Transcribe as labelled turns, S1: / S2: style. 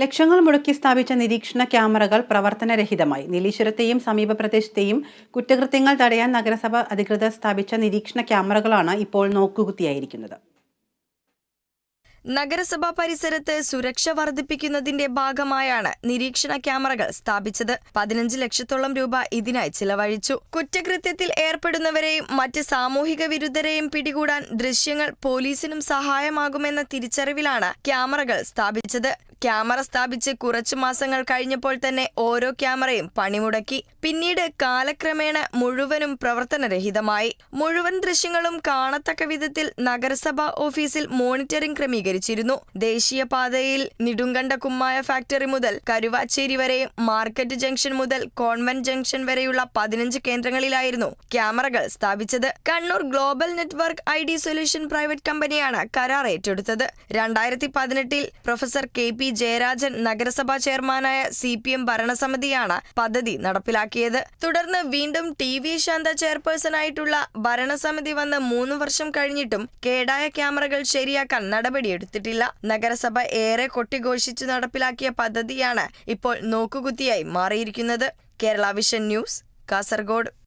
S1: ലക്ഷങ്ങൾ മുടക്കി സ്ഥാപിച്ച നിരീക്ഷണ ക്യാമറകൾ പ്രവർത്തനരഹിതമായി. നീലീശ്വരത്തെയും സമീപ പ്രദേശത്തെയും കുറ്റകൃത്യങ്ങൾ തടയാൻ നഗരസഭ അധികൃതർ സ്ഥാപിച്ച നിരീക്ഷണ ക്യാമറകളാണ് ഇപ്പോൾ നോക്കുകുത്തിയായിരിക്കുന്നത്.
S2: നഗരസഭാ പരിസരത്ത് സുരക്ഷ വർദ്ധിപ്പിക്കുന്നതിന്റെ ഭാഗമായാണ് നിരീക്ഷണ ക്യാമറകൾ സ്ഥാപിച്ചത്. പതിനഞ്ച് ലക്ഷത്തോളം രൂപ ഇതിനായി ചിലവഴിച്ചു. കുറ്റകൃത്യത്തിൽ ഏർപ്പെടുന്നവരെയും മറ്റ് സാമൂഹിക വിരുദ്ധരെയും പിടികൂടാൻ ദൃശ്യങ്ങൾ പോലീസിനും സഹായമാകുമെന്ന തിരിച്ചറിവിലാണ് ക്യാമറകൾ സ്ഥാപിച്ചത്. ക്യാമറ സ്ഥാപിച്ച് കുറച്ചു മാസങ്ങൾ കഴിഞ്ഞപ്പോൾ തന്നെ ഓരോ ക്യാമറയും പണിമുടക്കി. പിന്നീട് കാലക്രമേണ മുഴുവനും പ്രവർത്തനരഹിതമായി. മുഴുവൻ ദൃശ്യങ്ങളും കാണത്തക്ക വിധത്തിൽ നഗരസഭാ ഓഫീസിൽ മോണിറ്ററിംഗ് ക്രമീകരിച്ചിരുന്നു. ദേശീയപാതയിൽ നിടുങ്കണ്ട കുമ്മായ ഫാക്ടറി മുതൽ കരുവാച്ചേരി വരെയും മാർക്കറ്റ് ജംഗ്ഷൻ മുതൽ കോൺവെന്റ് ജംഗ്ഷൻ വരെയുള്ള പതിനഞ്ച് കേന്ദ്രങ്ങളിലായിരുന്നു ക്യാമറകൾ സ്ഥാപിച്ചത്. Kannur global network I D solution private കമ്പനിയാണ് കരാർ ഏറ്റെടുത്തത്. രണ്ടായിരത്തി പതിനെട്ടിൽ പ്രൊഫസർ കെ പി ജയരാജൻ നഗരസഭാ ചെയർമാനായ സി പി എം ഭരണസമിതിയാണ് പദ്ധതി നടപ്പിലാക്കിയത്. തുടർന്ന് വീണ്ടും ടി വി ശാന്ത ചെയർപേഴ്സണായിട്ടുള്ള ഭരണസമിതി വന്ന് മൂന്ന് വർഷം കഴിഞ്ഞിട്ടും കേടായ ക്യാമറകൾ ശരിയാക്കാൻ നടപടിയെടുത്തിട്ടില്ല. നഗരസഭ ഏറെ കൊട്ടിഘോഷിച്ചു നടപ്പിലാക്കിയ പദ്ധതിയാണ് ഇപ്പോൾ നോക്കുകുത്തിയായി മാറിയിരിക്കുന്നത്. Kerala vision news Kasaragod.